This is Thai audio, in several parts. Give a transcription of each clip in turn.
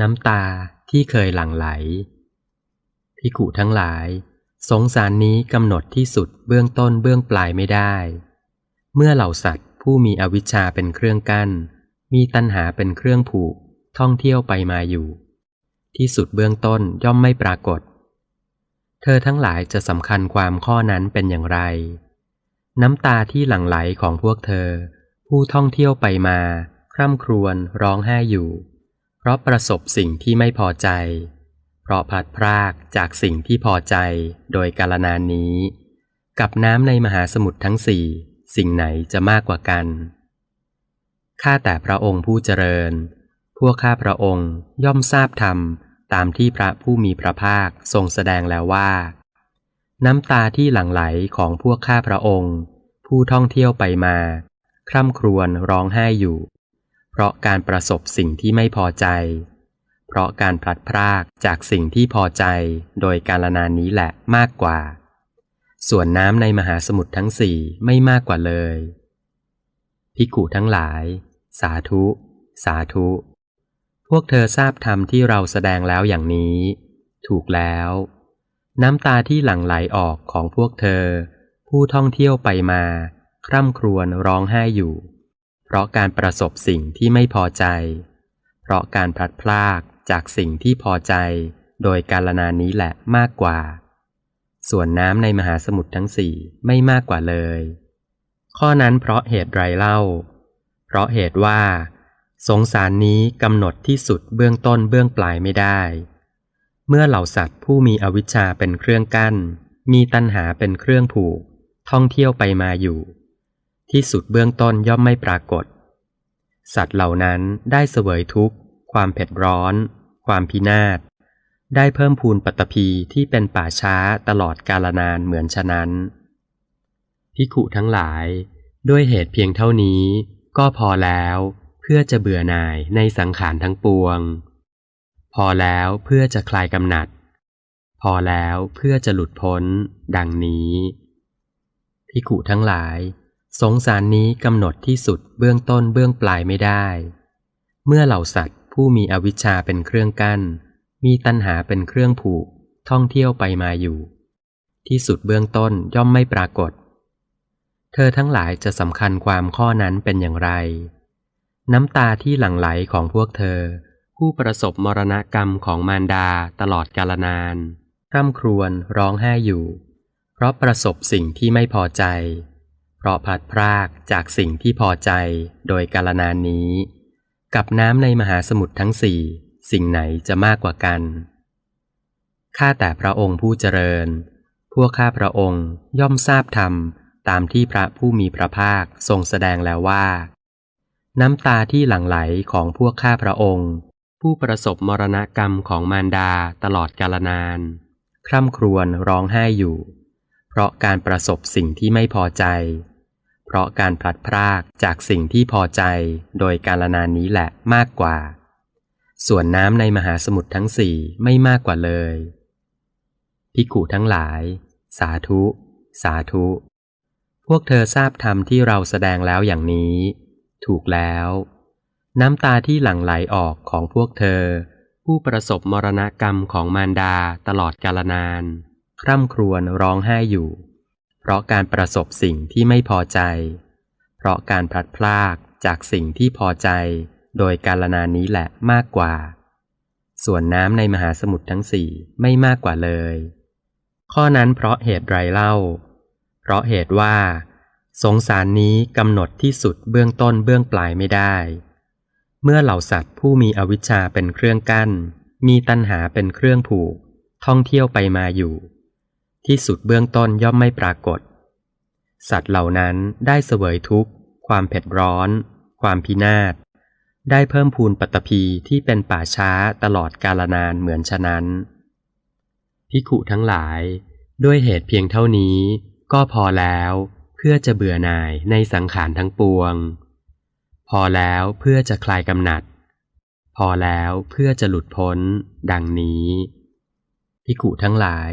น้ำตาที่เคยหลั่งไหลพิกุทั้งหลาย สงสารนี้กำหนดที่สุดเบื้องต้นเบื้องปลายไม่ได้ เมื่อเหล่าสัตว์ผู้มีอวิชชาเป็นเครื่องกั้น มีตัณหาเป็นเครื่องผูก ท่องเที่ยวไปมาอยู่ ที่สุดเบื้องต้นย่อมไม่ปรากฏ เธอทั้งหลายจะสำคัญความข้อนั้นเป็นอย่างไร น้ำตาที่หลั่งไหลของพวกเธอ ผู้ท่องเที่ยวไปมา คร่ำครวญร้องไห้อยู่ เพราะประสบสิ่งที่ไม่พอใจ เพราะพลัดพรากจากสิ่งที่พอใจโดยกาลนานนี้ กับน้ำในมหาสมุทรทั้งสี่สิ่งไหนจะมากกว่ากัน ข้าแต่พระองค์ผู้เจริญ พวกข้าพระองค์ย่อมทราบธรรมตามที่พระผู้มีพระภาคทรงแสดงแล้วว่า น้ำตาที่หลั่งไหลของพวกข้าพระองค์ ผู้ท่องเที่ยวไปมา คร่ำครวญร้องไห้อยู่ เพราะการประสบสิ่งที่ไม่พอใจ เพราะการพลัดพรากจากสิ่งที่พอใจโดยการนานนี้แหละมากกว่า ส่วนน้ำในมหาสมุทรทั้งสี่ไม่มากกว่าเลย พิกุทั้งหลาย สาธุ สาธุ พวกเธอทราบธรรมที่เราแสดงแล้วอย่างนี้ ถูกแล้ว น้ำตาที่หลั่งไหลออกของพวกเธอ ผู้ท่องเที่ยวไปมา คร่ำครวญร้องไห้อยู่ เพราะการประสบสิ่งที่ไม่พอใจ เพราะการพลัดพรากจากสิ่งที่พอใจ โดยการนานนี้แหละมากกว่า ส่วนน้ำในมหาสมุทรทั้งสี่ไม่มากกว่าเลย ข้อนั้นเพราะเหตุไรเล่า เพราะเหตุว่า สงสารนี้กำหนดที่สุดเบื้องต้นเบื้องปลายไม่ได้ เมื่อเหล่าสัตว์ผู้มีอวิชชาเป็นเครื่องกั้น มีตัณหาเป็นเครื่องผูก ท่องเที่ยวไปมาอยู่ ที่สุดเบื้องต้นย่อมไม่ปรากฏ สัตว์เหล่านั้นได้เสวยทุกข์ ความเผ็ดร้อน ความพินาศ ได้เพิ่มพูนปัตตภีที่เป็นป่าช้าตลอดกาลนานเหมือนฉะนั้น พิขุทั้งหลาย ด้วยเหตุเพียงเท่านี้ก็พอแล้วเพื่อจะเบื่อหน่ายในสังขารทั้งปวง พอแล้วเพื่อจะคลายกำหนัด พอแล้วเพื่อจะหลุดพ้น ดังนี้พิขุทั้งหลาย สงสารนี้กำหนดที่สุดเบื้องต้นเบื้องปลายไม่ได้ เมื่อเหล่าสัตว์ผู้มีอวิชชาเป็นเครื่องกั้น มีตัณหาเป็นเครื่องผูก ท่องเที่ยวไปมาอยู่ ที่สุดเบื้องต้นย่อมไม่ปรากฏ เธอทั้งหลายจะสำคัญความข้อนั้นเป็นอย่างไร น้ำตาที่หลั่งไหลของพวกเธอ ผู้ประสบมรณกรรมของมารดาตลอดกาลนานร่ำครวญร้องไห้อยู่ เพราะประสบสิ่งที่ไม่พอใจ เพราะพลัดพรากจากสิ่งที่พอใจโดยกาลนานนี้ กับน้ำในมหาสมุทรทั้งสี่สิ่งไหนจะมากกว่ากัน ข้าแต่พระองค์ผู้เจริญ พวกข้าพระองค์ย่อมทราบธรรมตามที่พระผู้มีพระภาคทรงแสดงแล้วว่า น้ำตาที่หลั่งไหลของพวกข้าพระองค์ ผู้ประสบมรณกรรมของมารดาตลอดกาลนาน คร่ำครวญร้องไห้อยู่ เพราะการประสบสิ่งที่ไม่พอใจ เพราะการพลัดพรากจากสิ่งที่พอใจโดยกาลนานนี้แหละมากกว่า ส่วนน้ำในมหาสมุทรทั้งสี่ไม่มากกว่าเลยพิกุทั้งหลาย สาธุ สาธุ พวกเธอทราบธรรมที่เราแสดงแล้วอย่างนี้ ถูกแล้ว น้ำตาที่หลั่งไหลออกของพวกเธอ ผู้ประสบมรณกรรมของมารดาตลอดกาลนาน คร่ำครวญร้องไห้อยู่ เพราะการประสบสิ่งที่ไม่พอใจ เพราะการพลัดพรากจากสิ่งที่พอใจ โดยกาลนานนี้แหละมากกว่า ส่วนน้ำในมหาสมุทรทั้งสี่ไม่มากกว่าเลย ข้อนั้นเพราะเหตุไรเล่า เพราะเหตุว่า สงสารนี้กำหนดที่สุดเบื้องต้นเบื้องปลายไม่ได้ เมื่อเหล่าสัตว์ผู้มีอวิชชาเป็นเครื่องกั้น มีตัณหาเป็นเครื่องผูก ท่องเที่ยวไปมาอยู่ ที่สุดเบื้องต้นย่อมไม่ปรากฏ สัตว์เหล่านั้นได้เสวยทุกข์ ความเผ็ดร้อน ความพินาศ ได้เพิ่มพูนปัตตภีที่เป็นป่าช้าตลอดกาลนานเหมือนฉะนั้น พิขุทั้งหลาย ด้วยเหตุเพียงเท่านี้ ก็พอแล้วเพื่อจะเบื่อหน่ายในสังขารทั้งปวง พอแล้วเพื่อจะคลายกำหนัด พอแล้วเพื่อจะหลุดพ้น ดังนี้พิขุทั้งหลาย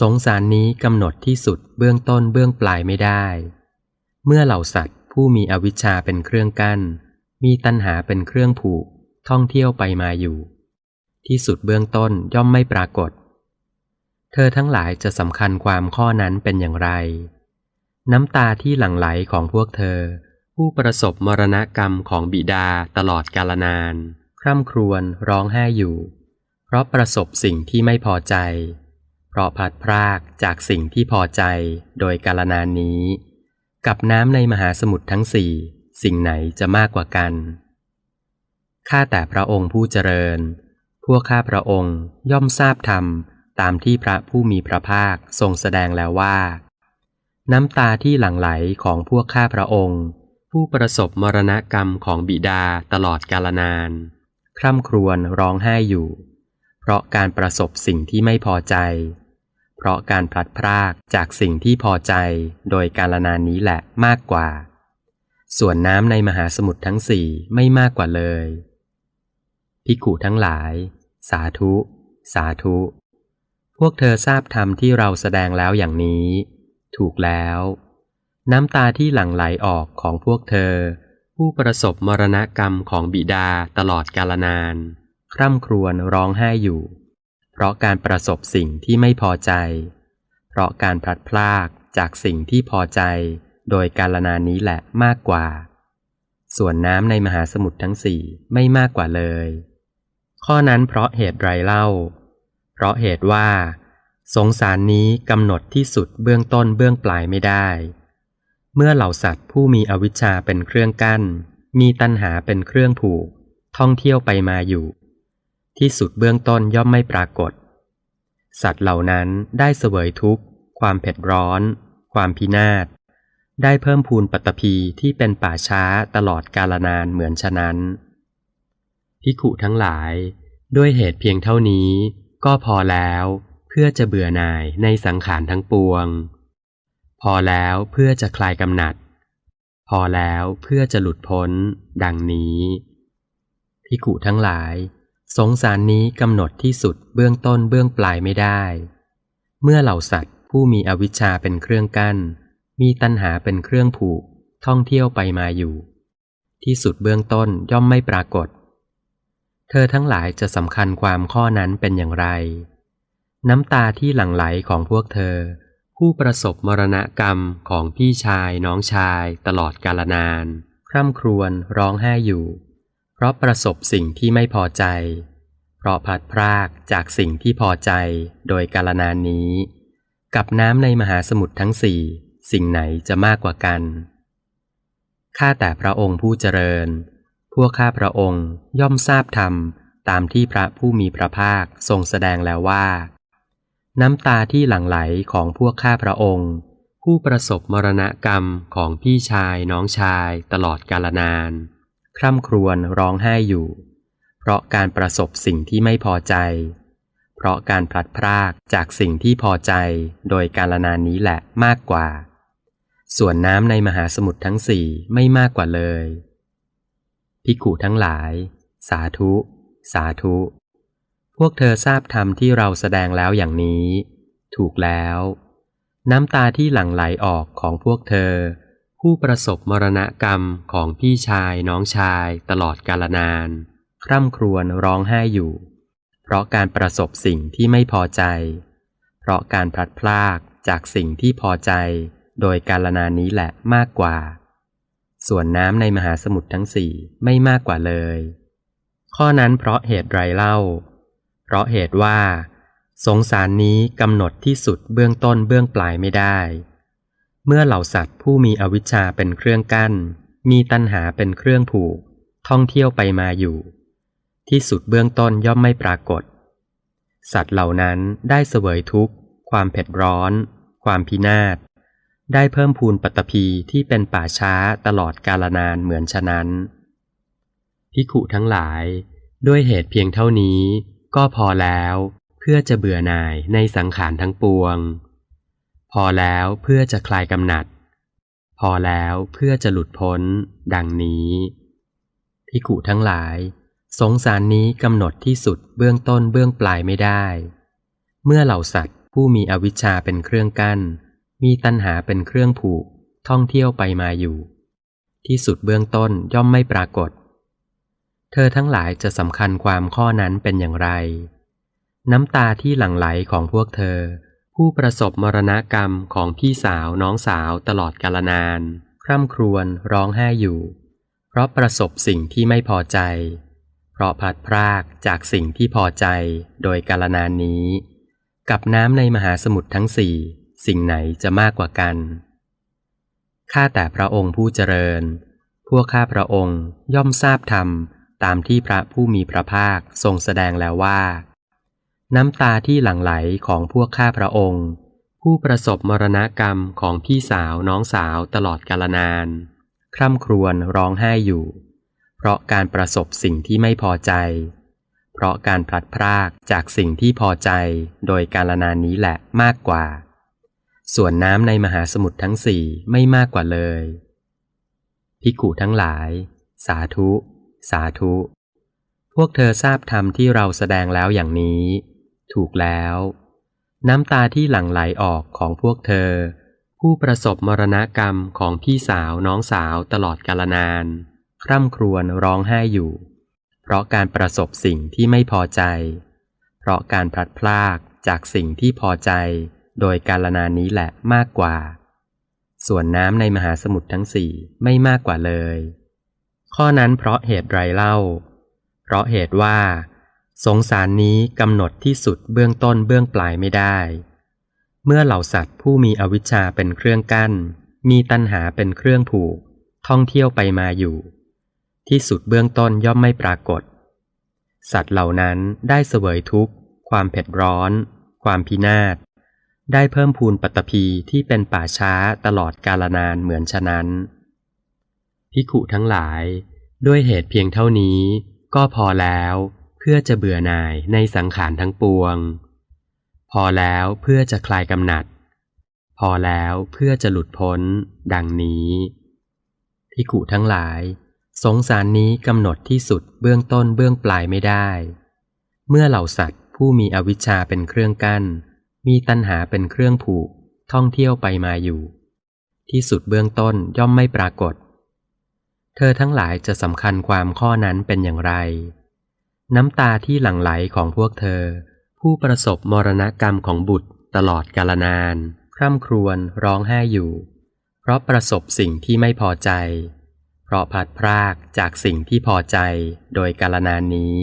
สงสารนี้กำหนดที่สุดเบื้องต้นเบื้องปลายไม่ได้ เมื่อเหล่าสัตว์ผู้มีอวิชชาเป็นเครื่องกั้น มีตัณหาเป็นเครื่องผูก ท่องเที่ยวไปมาอยู่ ที่สุดเบื้องต้นย่อมไม่ปรากฏ เธอทั้งหลายจะสำคัญความข้อนั้นเป็นอย่างไร น้ำตาที่หลั่งไหลของพวกเธอ ผู้ประสบมรณกรรมของบิดาตลอดกาลนาน คร่ำครวญร้องไห้อยู่ เพราะประสบสิ่งที่ไม่พอใจ ราะพลัดพรากจากสิ่งที่พอใจโดยกาลนานนี้ กับน้ำในมหาสมุทรทั้งสี่สิ่งไหนจะมากกว่ากัน ข้าแต่พระองค์ผู้เจริญ พวกข้าพระองค์ย่อมทราบธรรมตามที่พระผู้มีพระภาคทรงแสดงแล้วว่า น้ำตาที่หลั่งไหลของพวกข้าพระองค์ ผู้ประสบมรณกรรมของบิดาตลอดกาลนาน คร่ำครวญร้องไห้อยู่ เพราะการประสบสิ่งที่ไม่พอใจ เพราะการพลัดพรากจากสิ่งที่พอใจโดยกาลนานนี้แหละมากกว่า ส่วนน้ำในมหาสมุทรทั้งสี่ไม่มากกว่าเลย พิกุทั้งหลาย สาธุ สาธุ พวกเธอทราบธรรมที่เราแสดงแล้วอย่างนี้ ถูกแล้ว น้ำตาที่หลั่งไหลออกของพวกเธอ ผู้ประสบมรณกรรมของบิดาตลอดกาลนาน คร่ำครวญร้องไห้อยู่ เพราะการประสบสิ่งที่ไม่พอใจ เพราะการพลัดพรากจากสิ่งที่พอใจ โดยกาลนานนี้แหละมากกว่า ส่วนน้ำในมหาสมุทรทั้งสี่ไม่มากกว่าเลย ข้อนั้นเพราะเหตุไรเล่า เพราะเหตุว่า สงสารนี้กำหนดที่สุดเบื้องต้นเบื้องปลายไม่ได้ เมื่อเหล่าสัตว์ผู้มีอวิชชาเป็นเครื่องกั้น มีตัณหาเป็นเครื่องผูก ท่องเที่ยวไปมาอยู่ ที่สุดเบื้องต้นย่อมไม่ปรากฏ สัตว์เหล่านั้นได้เสวยทุกข์ ความเผ็ดร้อน ความพินาศ ได้เพิ่มพูนปัตภีที่เป็นป่าช้าตลอดกาลนานเหมือนฉะนั้น พิขุทั้งหลาย ด้วยเหตุเพียงเท่านี้ก็พอแล้วเพื่อจะเบื่อหน่ายในสังขารทั้งปวง พอแล้วเพื่อจะคลายกำหนัด พอแล้วเพื่อจะหลุดพ้น ดังนี้พิขุทั้งหลาย สงสารนี้กำหนดที่สุดเบื้องต้นเบื้องปลายไม่ได้ เมื่อเหล่าสัตว์ผู้มีอวิชชาเป็นเครื่องกั้น มีตัณหาเป็นเครื่องผูก ท่องเที่ยวไปมาอยู่ ที่สุดเบื้องต้นย่อมไม่ปรากฏ เธอทั้งหลายจะสำคัญความข้อนั้นเป็นอย่างไร น้ำตาที่หลั่งไหลของพวกเธอ ผู้ประสบมรณะกรรมของพี่ชายน้องชายตลอดกาลนาน คร่ำครวญร้องไห้อยู่ เพราะประสบสิ่งที่ไม่พอใจ เพราะพัดพรากจากสิ่งที่พอใจโดยกาลนานนี้ กับน้ำในมหาสมุทรทั้งสี่สิ่งไหนจะมากกว่ากันข้าแต่พระองค์ผู้เจริญ พวกข้าพระองค์ย่อมทราบธรรมตามที่พระผู้มีพระภาคทรงแสดงแล้วว่า น้ำตาที่หลั่งไหลของพวกข้าพระองค์ ผู้ประสบมรณกรรมของพี่ชายน้องชายตลอดกาลนาน คร่ำครวญร้องไห้อยู่ เพราะการประสบสิ่งที่ไม่พอใจ เพราะการพลัดพรากจากสิ่งที่พอใจโดยการละนานนี้แหละมากกว่า ส่วนน้ำในมหาสมุทรทั้งสี่ไม่มากกว่าเลยพิกขุทั้งหลาย สาธุ สาธุ พวกเธอทราบธรรมที่เราแสดงแล้วอย่างนี้ ถูกแล้ว น้ำตาที่หลั่งไหลออกของพวกเธอ ผู้ประสบมรณกรรมของพี่ชายน้องชายตลอดกาลนาน คร่ำครวญร้องไห้อยู่ เพราะการประสบสิ่งที่ไม่พอใจ เพราะการพลัดพรากจากสิ่งที่พอใจ โดยกาลนานนี้แหละมากกว่า ส่วนน้ำในมหาสมุทรทั้งสี่ไม่มากกว่าเลย ข้อนั้นเพราะเหตุไรเล่า เพราะเหตุว่า สงสารนี้กำหนดที่สุดเบื้องต้นเบื้องปลายไม่ได้ เมื่อเหล่าสัตว์ผู้มีอวิชชาเป็นเครื่องกั้น มีตัณหาเป็นเครื่องผูก ท่องเที่ยวไปมาอยู่ ที่สุดเบื้องต้นย่อมไม่ปรากฏ สัตว์เหล่านั้นได้เสวยทุกข์ ความเผ็ดร้อน ความพินาศ ได้เพิ่มพูนปัตตภีที่เป็นป่าช้าตลอดกาลนานเหมือนฉะนั้นพิขุทั้งหลาย ด้วยเหตุเพียงเท่านี้ก็พอแล้ว เพื่อจะเบื่อหน่ายในสังขารทั้งปวง พอแล้วเพื่อจะคลายกำหนัด พอแล้วเพื่อจะหลุดพ้น ดังนี้พิขุทั้งหลาย สงสารนี้กำหนดที่สุดเบื้องต้นเบื้องปลายไม่ได้ เมื่อเหล่าสัตว์ผู้มีอวิชชาเป็นเครื่องกั้น มีตัณหาเป็นเครื่องผูก ท่องเที่ยวไปมาอยู่ ที่สุดเบื้องต้นย่อมไม่ปรากฏ เธอทั้งหลายจะสำคัญความข้อนั้นเป็นอย่างไร น้ำตาที่หลั่งไหลของพวกเธอ ผู้ประสบมรณกรรมของพี่สาวน้องสาวตลอดกาลนาน คร่ำครวญร้องไห้อยู่ เพราะประสบสิ่งที่ไม่พอใจ เพราะพัดพรากจากสิ่งที่พอใจโดยกาลนานนี้ กับน้ำในมหาสมุทรทั้งสี่ สิ่งไหนจะมากกว่ากัน ข้าแต่พระองค์ผู้เจริญ พวกข้าพระองค์ย่อมทราบธรรมตามที่พระผู้มีพระภาคทรงแสดงแล้วว่า น้ำตาที่หลั่งไหลของพวกข้าพระองค์ ผู้ประสบมรณกรรมของพี่สาวน้องสาวตลอดกาลนาน คร่ำครวญร้องไห้อยู่ เพราะการประสบสิ่งที่ไม่พอใจ เพราะการพลัดพรากจากสิ่งที่พอใจโดยกาลนานนี้แหละมากกว่า ส่วนน้ำในมหาสมุทรทั้งสี่ไม่มากกว่าเลย พิกุทั้งหลาย สาธุ สาธุ พวกเธอทราบธรรมที่เราแสดงแล้วอย่างนี้ ถูกแล้ว น้ำตาที่หลั่งไหลออกของพวกเธอ ผู้ประสบมรณกรรมของพี่สาวน้องสาวตลอดกาลนาน คร่ำครวญร้องไห้อยู่ เพราะการประสบสิ่งที่ไม่พอใจ เพราะการพลัดพรากจากสิ่งที่พอใจ โดยกาลนานนี้แหละมากกว่า ส่วนน้ำในมหาสมุทรทั้งสี่ไม่มากกว่าเลย ข้อนั้นเพราะเหตุไรเล่า เพราะเหตุว่า สงสารนี้กำหนดที่สุดเบื้องต้นเบื้องปลายไม่ได้ เมื่อเหล่าสัตว์ผู้มีอวิชชาเป็นเครื่องกั้น มีตัณหาเป็นเครื่องผูก ท่องเที่ยวไปมาอยู่ ที่สุดเบื้องต้นย่อมไม่ปรากฏ สัตว์เหล่านั้นได้เสวยทุกข์ ความเผ็ดร้อน ความพินาศ ได้เพิ่มพูนปัตภีที่เป็นป่าช้าตลอดกาลนานเหมือนฉะนั้นภิขุทั้งหลาย ด้วยเหตุเพียงเท่านี้ก็พอแล้ว พื่อจะเบื่อหน่ายในสังขารทั้งปวง พอแล้วเพื่อจะคลายกำหนัด พอแล้วเพื่อจะหลุดพ้น ดังนี้ภิกขุทั้งหลาย สงสารนี้กำหนดที่สุดเบื้องต้นเบื้องปลายไม่ได้ เมื่อเหล่าสัตว์ผู้มีอวิชชาเป็นเครื่องกั้น มีตัณหาเป็นเครื่องผูก ท่องเที่ยวไปมาอยู่ ที่สุดเบื้องต้นย่อมไม่ปรากฏ เธอทั้งหลายจะสำคัญความข้อนั้นเป็นอย่างไร น้ำตาที่หลั่งไหลของพวกเธอ ผู้ประสบมรณกรรมของบุตรตลอดกาลนาน คร่ำครวญร้องไห้อยู่ เพราะประสบสิ่งที่ไม่พอใจ เพราะพัดพรากจากสิ่งที่พอใจโดยกาลนานนี้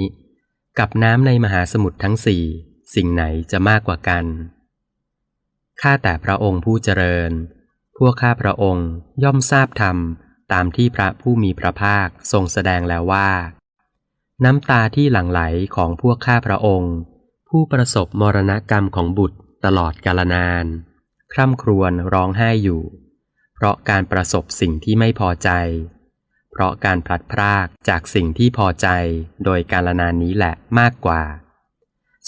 กับน้ำในมหาสมุทรทั้งสี่สิ่งไหนจะมากกว่ากันข้าแต่พระองค์ผู้เจริญ พวกข้าพระองค์ย่อมทราบธรรมตามที่พระผู้มีพระภาคทรงแสดงแล้วว่า น้ำตาที่หลั่งไหลของพวกข้าพระองค์ ผู้ประสบมรณกรรมของบุตรตลอดกาลนาน คร่ำครวญร้องไห้อยู่ เพราะการประสบสิ่งที่ไม่พอใจ เพราะการพลัดพรากจากสิ่งที่พอใจโดยกาลนานนี้แหละมากกว่า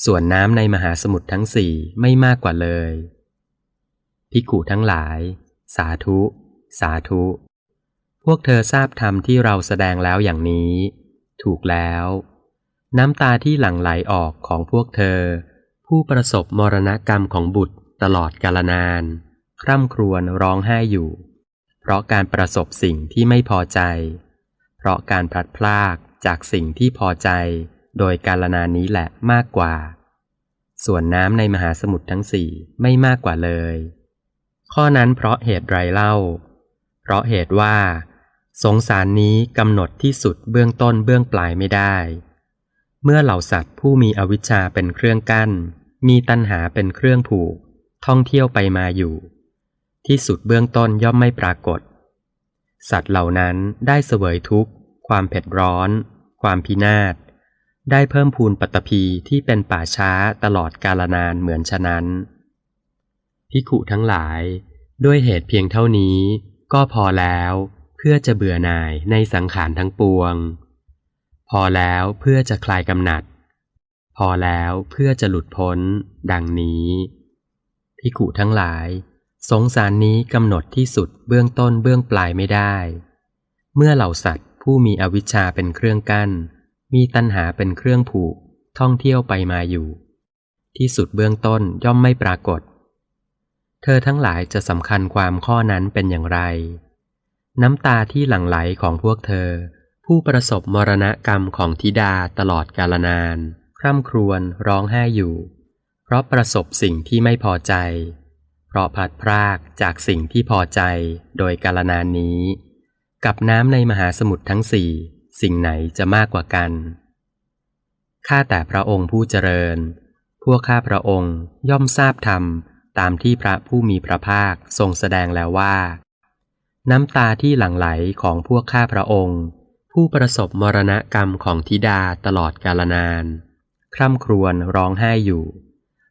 ส่วนน้ำในมหาสมุทรทั้งสี่ไม่มากกว่าเลย พิกุทั้งหลาย สาธุ สาธุ พวกเธอทราบธรรมที่เราแสดงแล้วอย่างนี้ ถูกแล้ว น้ำตาที่หลั่งไหลออกของพวกเธอ ผู้ประสบมรณกรรมของบุตรตลอดกาลนาน คร่ำครวญร้องไห้อยู่ เพราะการประสบสิ่งที่ไม่พอใจ เพราะการพลัดพรากจากสิ่งที่พอใจ โดยกาลนานนี้แหละมากกว่า ส่วนน้ำในมหาสมุทรทั้งสี่ไม่มากกว่าเลย ข้อนั้นเพราะเหตุไรเล่า เพราะเหตุว่า สงสารนี้กำหนดที่สุดเบื้องต้นเบื้องปลายไม่ได้ เมื่อเหล่าสัตว์ผู้มีอวิชชาเป็นเครื่องกั้น มีตัณหาเป็นเครื่องผูก ท่องเที่ยวไปมาอยู่ ที่สุดเบื้องต้นย่อมไม่ปรากฏ สัตว์เหล่านั้นได้เสวยทุกข์ ความเผ็ดร้อน ความพินาศ ได้เพิ่มพูนปัตภีที่เป็นป่าช้าตลอดกาลนานเหมือนฉะนั้นพิขุทั้งหลาย ด้วยเหตุเพียงเท่านี้ก็พอแล้ว เพื่อจะเบื่อหน่ายในสังขารทั้งปวง พอแล้วเพื่อจะคลายกำหนัด พอแล้วเพื่อจะหลุดพ้น ดังนี้พิกุทั้งหลาย สงสารนี้กำหนดที่สุดเบื้องต้นเบื้องปลายไม่ได้ เมื่อเหล่าสัตว์ผู้มีอวิชชาเป็นเครื่องกั้น มีตัณหาเป็นเครื่องผูก ท่องเที่ยวไปมาอยู่ ที่สุดเบื้องต้นย่อมไม่ปรากฏ เธอทั้งหลายจะสำคัญความข้อนั้นเป็นอย่างไร น้ำตาที่หลั่งไหลของพวกเธอ ผู้ประสบมรณกรรมของธิดาตลอดกาลนาน คร่ำครวญร้องไห้อยู่ เพราะประสบสิ่งที่ไม่พอใจ เพราะพลัดพรากจากสิ่งที่พอใจโดยกาลนานนี้ กับน้ำในมหาสมุทรทั้งสี่สิ่งไหนจะมากกว่ากัน ข้าแต่พระองค์ผู้เจริญ พวกข้าพระองค์ย่อมทราบธรรมตามที่พระผู้มีพระภาคทรงแสดงแล้วว่า น้ำตาที่หลั่งไหลของพวกข้าพระองค์ ผู้ประสบมรณกรรมของธิดาตลอดกาลนาน คร่ำครวญร้องไห้อยู่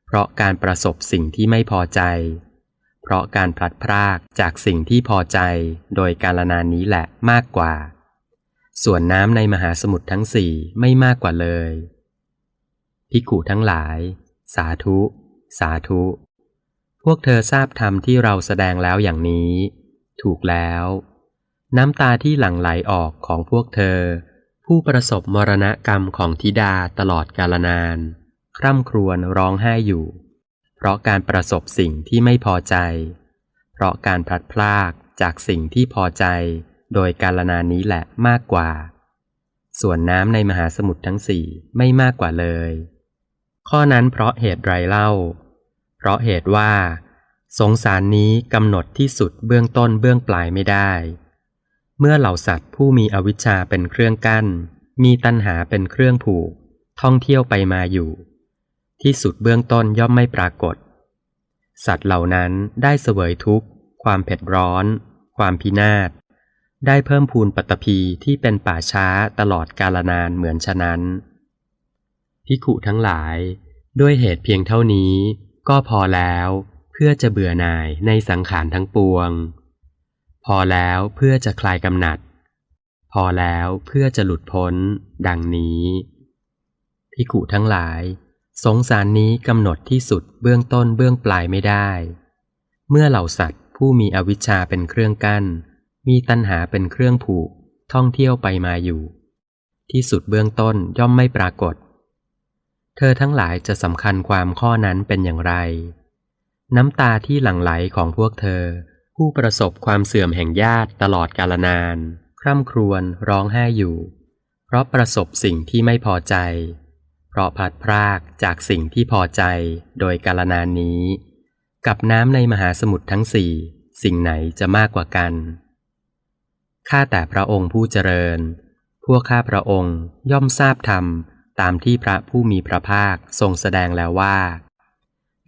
เพราะการประสบสิ่งที่ไม่พอใจ เพราะการพลัดพรากจากสิ่งที่พอใจโดยกาลนานนี้แหละมากกว่า ส่วนน้ำในมหาสมุทรทั้งสี่ไม่มากกว่าเลย พิกุทั้งหลาย สาธุ สาธุ พวกเธอทราบธรรมที่เราแสดงแล้วอย่างนี้ ถูกแล้ว น้ำตาที่หลั่งไหลออกของพวกเธอ ผู้ประสบมรณกรรมของธิดาตลอดกาลนาน คร่ำครวญร้องไห้อยู่ เพราะการประสบสิ่งที่ไม่พอใจ เพราะการพลัดพรากจากสิ่งที่พอใจ โดยกาลนานนี้แหละมากกว่า ส่วนน้ำในมหาสมุทรทั้งสี่ไม่มากกว่าเลย ข้อนั้นเพราะเหตุไรเล่า เพราะเหตุว่า สงสารนี้กำหนดที่สุดเบื้องต้นเบื้องปลายไม่ได้ เมื่อเหล่าสัตว์ผู้มีอวิชชาเป็นเครื่องกั้น มีตัณหาเป็นเครื่องผูก ท่องเที่ยวไปมาอยู่ ที่สุดเบื้องต้นย่อมไม่ปรากฏ สัตว์เหล่านั้นได้เสวยทุกข์ ความเผ็ดร้อน ความพินาศ ได้เพิ่มพูนปัตภีที่เป็นป่าช้าตลอดกาลนานเหมือนฉะนั้นพิขุทั้งหลาย ด้วยเหตุเพียงเท่านี้ ก็พอแล้ว พื่อจะเบื่อหน่ายในสังขารทั้งปวง พอแล้วเพื่อจะคลายกำหนัด พอแล้วเพื่อจะหลุดพ้น ดังนี้พิขุทั้งหลาย สงสารนี้กำหนดที่สุดเบื้องต้นเบื้องปลายไม่ได้ เมื่อเหล่าสัตว์ผู้มีอวิชชาเป็นเครื่องกั้น มีตัณหาเป็นเครื่องผูก ท่องเที่ยวไปมาอยู่ ที่สุดเบื้องต้นย่อมไม่ปรากฏ เธอทั้งหลายจะสำคัญความข้อนั้นเป็นอย่างไร น้ำตาที่หลั่งไหลของพวกเธอ ผู้ประสบความเสื่อมแห่งญาติตลอดกาลนาน คร่ำครวญร้องไห้อยู่ เพราะประสบสิ่งที่ไม่พอใจ เพราะพลัดพรากจากสิ่งที่พอใจโดยกาลนานนี้ กับน้ำในมหาสมุทรทั้งสี่สิ่งไหนจะมากกว่ากัน ข้าแต่พระองค์ผู้เจริญ พวกข้าพระองค์ย่อมทราบธรรมตามที่พระผู้มีพระภาคทรงแสดงแล้วว่า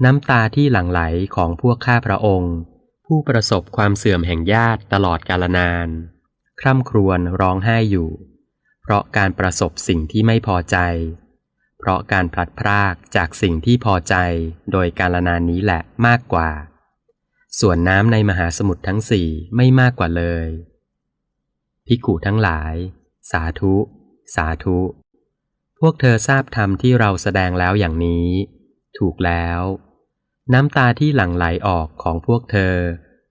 น้ำตาที่หลั่งไหลของพวกข้าพระองค์ ผู้ประสบความเสื่อมแห่งญาติตลอดกาลนาน คร่ำครวญร้องไห้อยู่ เพราะการประสบสิ่งที่ไม่พอใจ เพราะการพลัดพรากจากสิ่งที่พอใจโดยกาลนานนี้แหละมากกว่า ส่วนน้ำในมหาสมุทรทั้งสี่ไม่มากกว่าเลย พิกุทั้งหลาย สาธุ สาธุ พวกเธอทราบธรรมที่เราแสดงแล้วอย่างนี้ ถูกแล้ว น้ำตาที่หลั่งไหลออกของพวกเธอ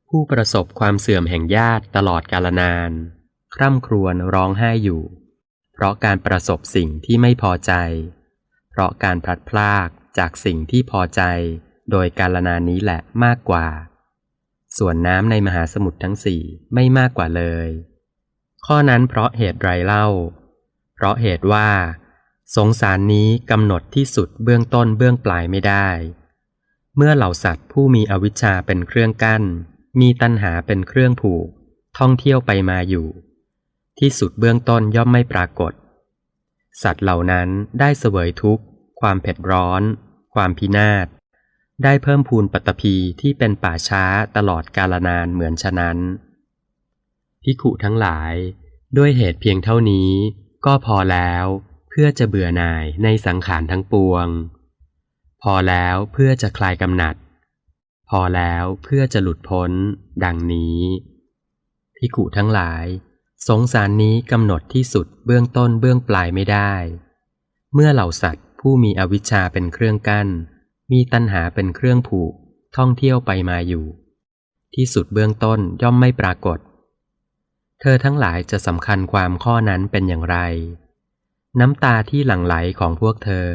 ผู้ประสบความเสื่อมแห่งญาติตลอดกาลนาน คร่ำครวญร้องไห้อยู่ เพราะการประสบสิ่งที่ไม่พอใจ เพราะการพลัดพรากจากสิ่งที่พอใจ โดยกาลนานนี้แหละมากกว่า ส่วนน้ำในมหาสมุทรทั้งสี่ไม่มากกว่าเลย ข้อนั้นเพราะเหตุไรเล่า เพราะเหตุว่า สงสารนี้กำหนดที่สุดเบื้องต้นเบื้องปลายไม่ได้ เมื่อเหล่าสัตว์ผู้มีอวิชชาเป็นเครื่องกั้น มีตัณหาเป็นเครื่องผูก ท่องเที่ยวไปมาอยู่ ที่สุดเบื้องต้นย่อมไม่ปรากฏ สัตว์เหล่านั้นได้เสวยทุกข์ ความเผ็ดร้อน ความพินาศ ได้เพิ่มพูนปัตตภีที่เป็นป่าช้าตลอดกาลนานเหมือนฉะนั้นพิขุทั้งหลาย ด้วยเหตุเพียงเท่านี้ ก็พอแล้ว เพื่อจะเบื่อหน่ายในสังขารทั้งปวง พอแล้วเพื่อจะคลายกำหนัด พอแล้วเพื่อจะหลุดพ้น ดังนี้พิขุทั้งหลาย สงสารนี้กำหนดที่สุดเบื้องต้นเบื้องปลายไม่ได้ เมื่อเหล่าสัตว์ผู้มีอวิชชาเป็นเครื่องกั้น มีตัณหาเป็นเครื่องผูก ท่องเที่ยวไปมาอยู่ ที่สุดเบื้องต้นย่อมไม่ปรากฏ เธอทั้งหลายจะสำคัญความข้อนั้นเป็นอย่างไร น้ำตาที่หลั่งไหลของพวกเธอ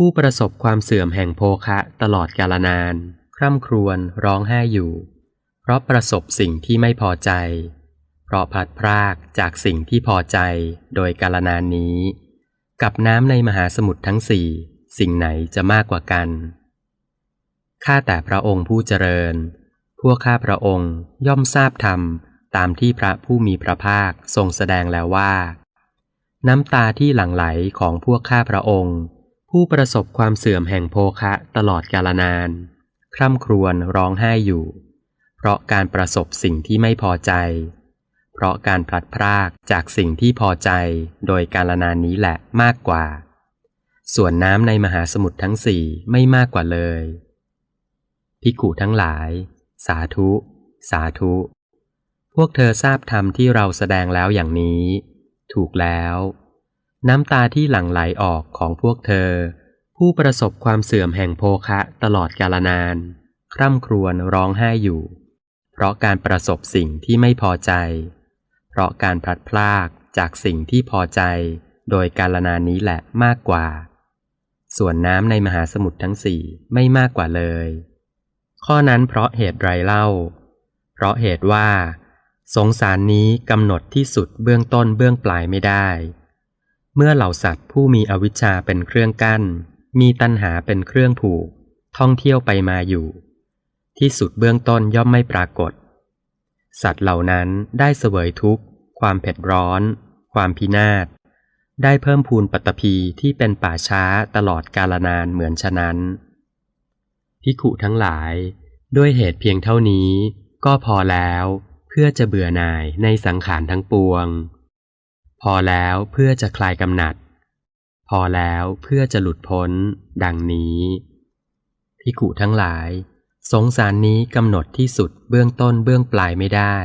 ผู้ประสบความเสื่อมแห่งโภคะตลอดกาลนาน คร่ำครวญร้องไห้อยู่ เพราะประสบสิ่งที่ไม่พอใจ เพราะพลัดพรากจากสิ่งที่พอใจโดยกาลนานนี้ กับน้ำในมหาสมุทรทั้งสี่สิ่งไหนจะมากกว่ากันข้าแต่พระองค์ผู้เจริญ พวกข้าพระองค์ย่อมทราบธรรมตามที่พระผู้มีพระภาคทรงแสดงแล้วว่า น้ำตาที่หลั่งไหลของพวกข้าพระองค์ ผู้ประสบความเสื่อมแห่งโภคะตลอดกาลนาน คร่ำครวญร้องไห้อยู่ เพราะการประสบสิ่งที่ไม่พอใจ เพราะการพลัดพรากจากสิ่งที่พอใจโดยกาลนานนี้แหละมากกว่า ส่วนน้ำในมหาสมุทรทั้งสี่ไม่มากกว่าเลย พิกุทั้งหลาย สาธุ สาธุ พวกเธอทราบธรรมที่เราแสดงแล้วอย่างนี้ ถูกแล้ว น้ำตาที่หลั่งไหลออกของพวกเธอ ผู้ประสบความเสื่อมแห่งโภคะตลอดกาลนาน คร่ำครวญร้องไห้อยู่ เพราะการประสบสิ่งที่ไม่พอใจ เพราะการพลัดพรากจากสิ่งที่พอใจ โดยกาลนานนี้แหละมากกว่า ส่วนน้ำในมหาสมุทรทั้งสี่ไม่มากกว่าเลย ข้อนั้นเพราะเหตุไรเล่า เพราะเหตุว่า สงสารนี้กำหนดที่สุดเบื้องต้นเบื้องปลายไม่ได้ เมื่อเหล่าสัตว์ผู้มีอวิชชาเป็นเครื่องกั้น มีตัณหาเป็นเครื่องผูก ท่องเที่ยวไปมาอยู่ ที่สุดเบื้องต้นย่อมไม่ปรากฏ สัตว์เหล่านั้นได้เสวยทุกข์ ความเผ็ดร้อน ความพินาศ ได้เพิ่มพูนปัตตภีที่เป็นป่าช้าตลอดกาลนานเหมือนฉะนั้นพิขุทั้งหลาย ด้วยเหตุเพียงเท่านี้ ก็พอแล้ว เพื่อจะเบื่อหน่ายในสังขารทั้งปวง พอแล้วเพื่อจะคลายกำหนัด พอแล้วเพื่อจะหลุดพ้น ดังนี้พิขุทั้งหลาย สงสารนี้กำหนดที่สุดเบื้องต้นเบื้องปลายไม่ได้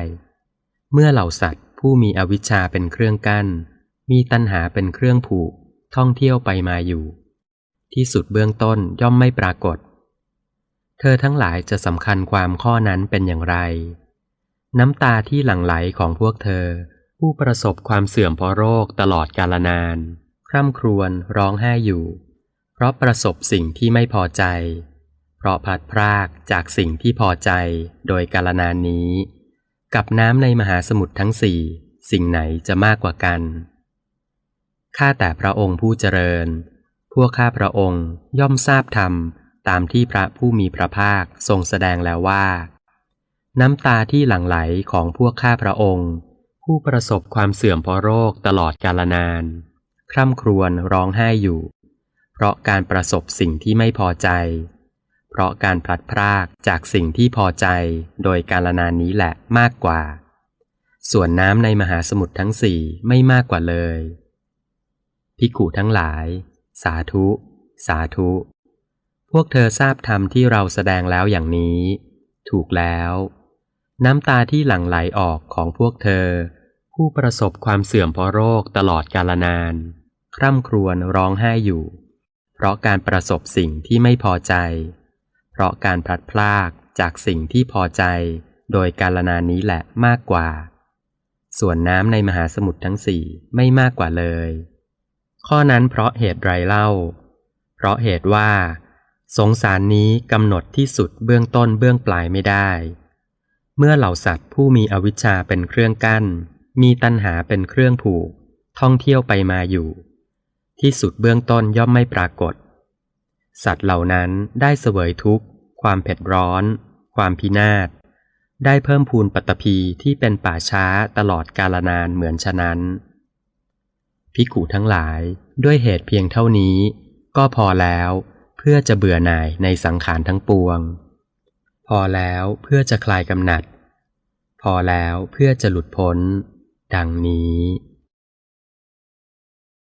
เมื่อเหล่าสัตว์ผู้มีอวิชชาเป็นเครื่องกั้น มีตัณหาเป็นเครื่องผูก ท่องเที่ยวไปมาอยู่ ที่สุดเบื้องต้นย่อมไม่ปรากฏ เธอทั้งหลายจะสำคัญความข้อนั้นเป็นอย่างไร น้ำตาที่หลั่งไหลของพวกเธอ ผู้ประสบความเสื่อมเพราะโรคตลอดกาลนาน คร่ำครวญร้องไห้อยู่ เพราะประสบสิ่งที่ไม่พอใจ เพราะพลัดพรากจากสิ่งที่พอใจโดยกาลนานนี้ กับน้ำในมหาสมุทรทั้งสี่ สิ่งไหนจะมากกว่ากัน ข้าแต่พระองค์ผู้เจริญ พวกข้าพระองค์ย่อมทราบธรรมตามที่พระผู้มีพระภาคทรงแสดงแล้วว่า น้ำตาที่หลั่งไหลของพวกข้าพระองค์ ผู้ประสบความเสื่อมเพราะโรคตลอดกาลนาน คร่ำครวญร้องไห้อยู่ เพราะการประสบสิ่งที่ไม่พอใจ เพราะการพลัดพรากจากสิ่งที่พอใจโดยกาลนานนี้แหละมากกว่า ส่วนน้ำในมหาสมุทรทั้งสี่ไม่มากกว่าเลย พิกุทั้งหลาย สาธุ สาธุ พวกเธอทราบธรรมที่เราแสดงแล้วอย่างนี้ ถูกแล้ว น้ำตาที่หลั่งไหลออกของพวกเธอ ผู้ประสบความเสื่อมเพราะโรคตลอดกาลนาน คร่ำครวญร้องไห้อยู่ เพราะการประสบสิ่งที่ไม่พอใจ เพราะการพลัดพรากจากสิ่งที่พอใจ โดยกาลนานนี้แหละมากกว่า ส่วนน้ำในมหาสมุทรทั้งสี่ไม่มากกว่าเลย ข้อนั้นเพราะเหตุไรเล่า เพราะเหตุว่า สงสารนี้กำหนดที่สุดเบื้องต้นเบื้องปลายไม่ได้ เมื่อเหล่าสัตว์ผู้มีอวิชชาเป็นเครื่องกั้น มีตัณหาเป็นเครื่องผูก ท่องเที่ยวไปมาอยู่ ที่สุดเบื้องต้นย่อมไม่ปรากฏ สัตว์เหล่านั้นได้เสวยทุกข์ ความเผ็ดร้อน ความพินาศ ได้เพิ่มพูนปัตตภีที่เป็นป่าช้าตลอดกาลนานเหมือนฉะนั้น พิกุทั้งหลายด้วยเหตุเพียงเท่านี้ ก็พอแล้ว เพื่อจะเบื่อหน่ายในสังขารทั้งปวง พอแล้วเพื่อจะคลายกำหนัด พอแล้วเพื่อจะหลุดพ้น ดังนี้